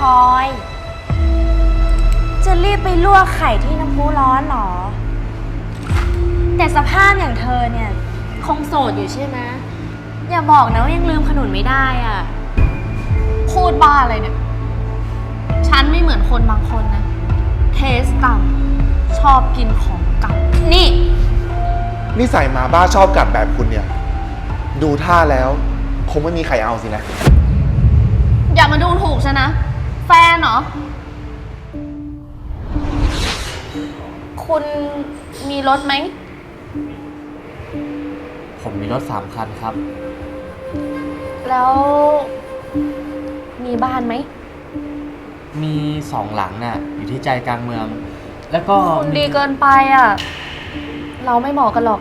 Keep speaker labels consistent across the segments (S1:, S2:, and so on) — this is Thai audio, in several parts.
S1: พลอย จะรีบไปลวกไข่ที่น้ำพุร้อนเหรอ แต่สภาพอย่างเธอเนี่ย คงโสดอยู่ใช่ไหมอย่าบอกนะว่ายังลืมขนุนไม่ได้อะ
S2: พูดบ้าอะไรเนี่ย ฉันไม่เหมือนคนบางคนนะ เทสต่ำชอบกินของเก่า
S1: นี่
S3: นิสัยหมาบ้าชอบกัดแบบคุณเนี่ย ดูท่าแล้ว คงไม่มีใครเอาสินะ
S2: อย่ามาดูถูกฉันนะแฟนเหรอ คุณมีรถไหม
S4: ผมมีรถสามคันครับ
S2: แล้วมีบ้านไหม
S4: มีสองหลังน่ะ อยู่ที่ใจกลางเมือง แล้วก็
S2: คุณ
S4: มี
S2: ดีเกินไปอะ เราไม่เหมาะกันหรอก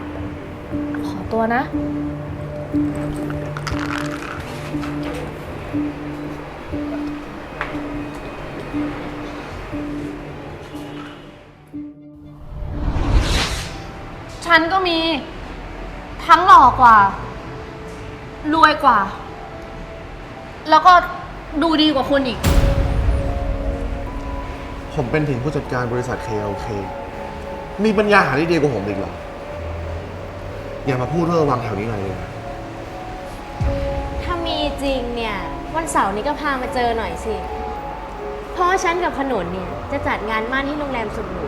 S2: ขอตัวนะ ฉันก็มีทั้งหล่อกว่า รวยกว่า แล้วก็ดูดีกว่าคุณอีก
S3: ผมเป็นถึงผู้จัดการบริษัท KLK มีปัญญาหาที่ดีกว่าผมอีกเหรอ อย่ามาพูดเรื่องวางแถวนี้เลยนะ
S1: ถ้ามีจริงเนี่ย วันเสาร์นี้ก็พามาเจอหน่อยสิ เพราะว่าฉันกับขนุนเนี่ย จะจัดงานมั่นที่โรงแรมสุดหรู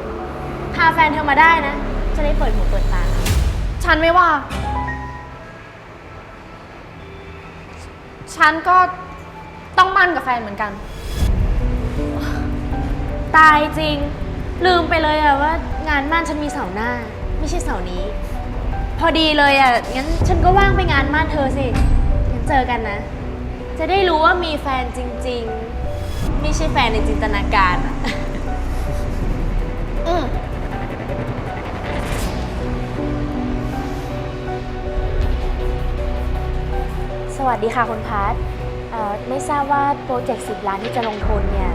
S1: พาแฟนเธอมาได้นะ จะได้เปิดหูเปิดตา
S2: ฉันไม่ว่าฉันก็ต้องมั่นกับแฟนเหมือนกัน
S1: ตายจริง ลืมไปเลยอะว่างานมั่นฉันมีเสาร์หน้า ไม่ใช่เสาร์นี้ พอดีเลยอะงั้นฉันก็ว่างไปงานมั่นเธอสิงั้นเจอกันนะ จะได้รู้ว่ามีแฟนจริง ๆ ไม่ใช่แฟนในจินตนาการอะ
S2: อืม
S1: วัสดีค่ะคุณพัทเอ่อไม่ทราบว่าโปรเจกต์10ล้านที่จะลงทุนเนี่ย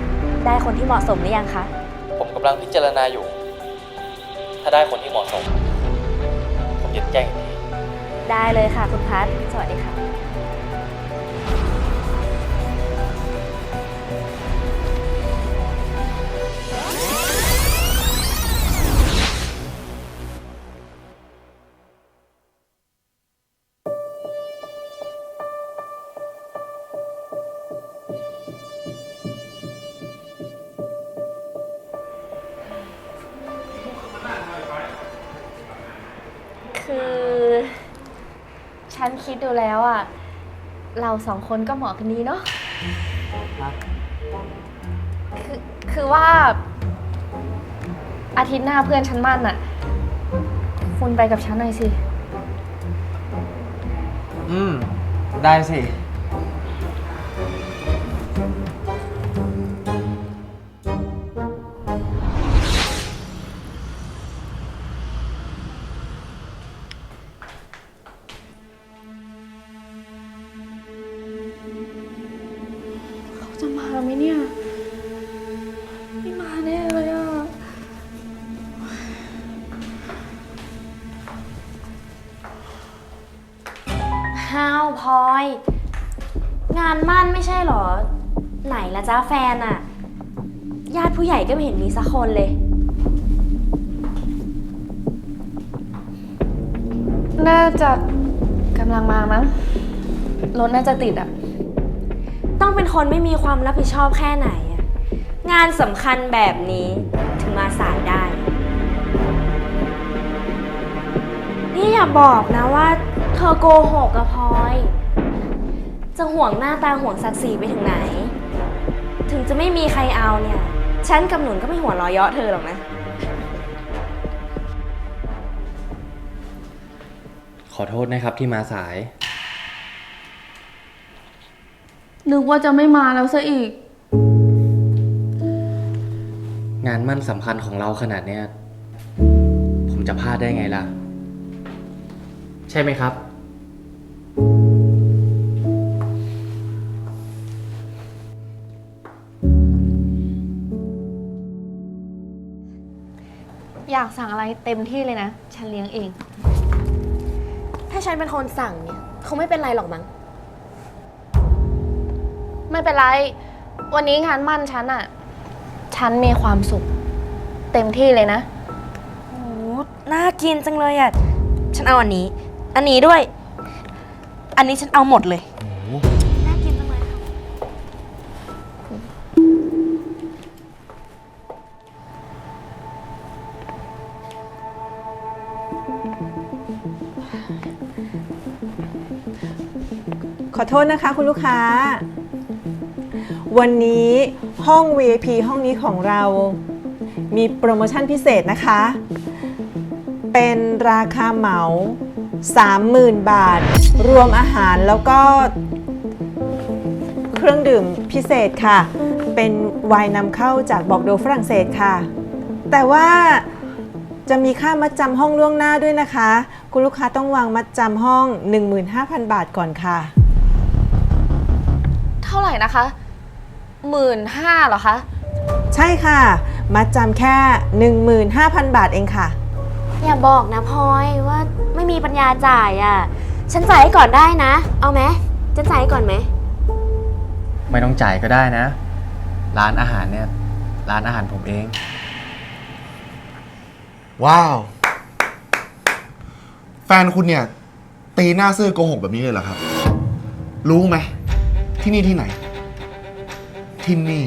S1: ได้คนที่เหมาะสมหรือยังคะ
S4: ผมกำลังพิจารณาอยู่ ถ้าได้คนที่เหมาะสม ผมจะแจ้งอีกที
S1: ได้เลยค่ะคุณพัทสวัสดีค่ะ ฉันคิดดูแล้วอะเราสองคนก็เหมาะกันดีเนาะ
S2: คือคือว่า อาทิตย์หน้าเพื่อนฉันมั่นอะคุณไปกับฉันหน่อยสิ
S4: อืม ได้สิ
S1: ฮ้าวพลอย งานมั่นไม่ใช่เหรอ ไหนละจ้าแฟนอะญาติผู้ใหญ่ก็ไม่เห็นมีสักคนเลย
S2: น่าจะกำลังมามั้งรถน่าจะติดอะ
S1: ต้องเป็นคนไม่มีความรับผิดชอบแค่ไหนอะงานสำคัญแบบนี้ถึงมาสายได้ นี่อย่าบอกนะว่าเธอโกหกอะพลอย จะห่วงหน้าตาห่วงศักดิ์ศรีไปถึงไหน ถึงจะไม่มีใครเอาเนี่ย ฉันกับหนุนก็ไม่หัวเรอเยาะเธอหรอกนะ
S4: ขอโทษนะครับที่มาสาย
S2: นึกว่าจะไม่มาแล้วซะอีก
S4: งานมั่นสำคัญของเราขนาดเนี้ย ผมจะพลาดได้ไงล่ะ ใช่ไหมครับ
S2: อยากสั่งอะไรเต็มที่เลยนะ ฉันเลี้ยงเอง
S1: ถ้าฉันเป็นคนสั่งเนี่ยคงไม่เป็นไรหรอกมั้ง
S2: ไม่เป็นไร วันนี้งานมั่นฉันอะฉันมีความสุข เต็มที่เลยนะ
S1: โอ้น่ากินจังเลยอะ ฉันเอาอันนี้ อันนี้ด้วย อันนี้ฉันเอาหมดเลย น่ากินจังเลยค่ะ
S5: ขอโทษนะคะคุณลูกค้า วันนี้ห้อง VIP ห้องนี้ของเรา มีโปรโมชั่นพิเศษนะคะ เป็นราคาเหมา 30,000 บาท รวมอาหารแล้วก็เครื่องดื่มพิเศษค่ะ เป็นไวน์นำเข้าจากบอกโดฝรั่งเศสค่ะ แต่ว่าจะมีค่ามัดจำห้องล่วงหน้าด้วยนะคะ คุณลูกค้าต้องวางมัดจำห้อง 15,000 บาทก่อนค่ะ
S2: เท่าไหร่นะคะหมื่นห้าเหรอคะ
S5: ใช่ค่ะ มัดจำแค่ 15,000 บาทเองค่ะ
S1: อย่าบอกนะพลอยว่าไม่มีปัญญาจ่ายอะ ฉันจ่ายให้ก่อนได้นะ เอาไหมจะจ่ายให้ก่อนไหม
S4: ไม่ต้องจ่ายก็ได้นะ ร้านอาหารเนี่ย ร้านอาหารผมเอง
S3: ว้าว แฟนคุณเนี่ย ตีหน้าซื่อโกหกแบบนี้เลยเหรอครับ รู้ไหม ที่นี่ที่ไหน ที่นี่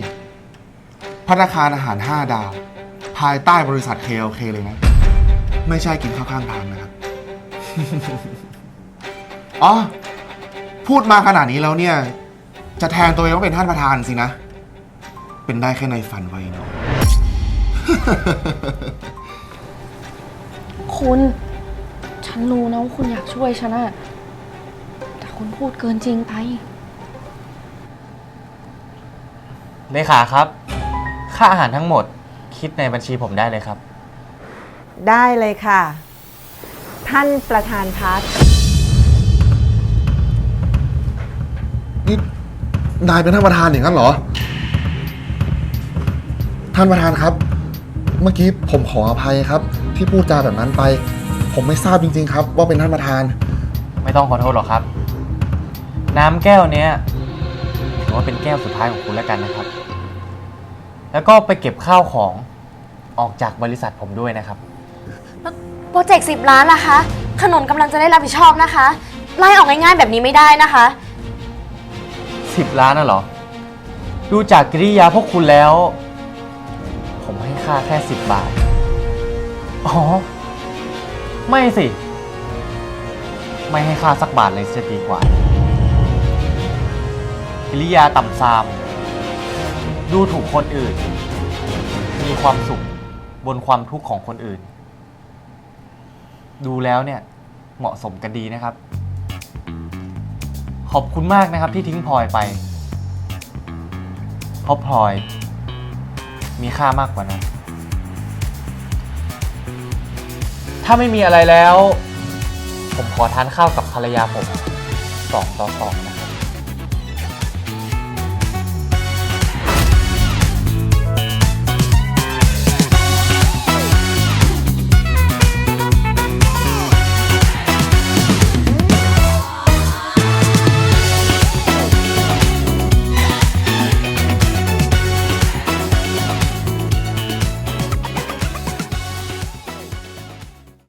S3: พัตตาคารอาหาร 5 ดาว ภายใต้บริษัท KLK เลยนะ ไม่ใช่กินข้าวข้างทางนะครับ อ๋อ พูดมาขนาดนี้แล้วเนี่ย จะแทนตัวเองว่าเป็นท่านประธานสินะ เป็นได้แค่ในฝันไว้เนาะ
S2: คุณ ฉันรู้นะว่าคุณอยากช่วยฉันอะแต่คุณพูดเกินจริงไป
S4: เลขาครับ ค่าอาหารทั้งหมด คิดในบัญชีผมได้เลยครับ
S5: ได้เลยค่ะ ท่านประธานพัฒน์
S3: นี่นายเป็นท่านประธานอย่างนั้นเหรอ ท่านประธานครับ เมื่อกี้ผมขออภัยครับ ที่พูดจาแบบนั้นไป ผมไม่ทราบจริง ๆ ครับ ว่าเป็นท่านประธาน
S4: ไม่ต้องขอโทษหรอกครับ น้ำแก้วเนี้ยถือว่าเป็นแก้วสุดท้ายของคุณแล้วกันนะครับ แล้วก็ไปเก็บข้าวของออกจากบริษัทผมด้วยนะครับ
S1: โปรเจกต์สิบล้านล่ะคะขนนกำลังจะได้รับผิดชอบนะคะ ไล่ออกง่ายๆแบบนี้ไม่ได้นะคะ
S4: สิบล้านน่ะเหรอ ดูจากกิริยาพวกคุณแล้ว ผมให้ค่าแค่สิบบาท อ๋อ ไม่สิ ไม่ให้ค่าสักบาทเลยจะดีกว่า กิริยาต่ำซาม ดูถูกคนอื่น มีความสุขบนความทุกข์ของคนอื่น ดูแล้วเนี่ยเหมาะสมกันดีนะครับ ขอบคุณมากนะครับที่ทิ้งพลอยไปเพราะพลอย มีค่ามากกว่านั้น ถ้าไม่มีอะไรแล้ว ผมขอทานข้าวกับภรรยาผมสองต่อสองนะ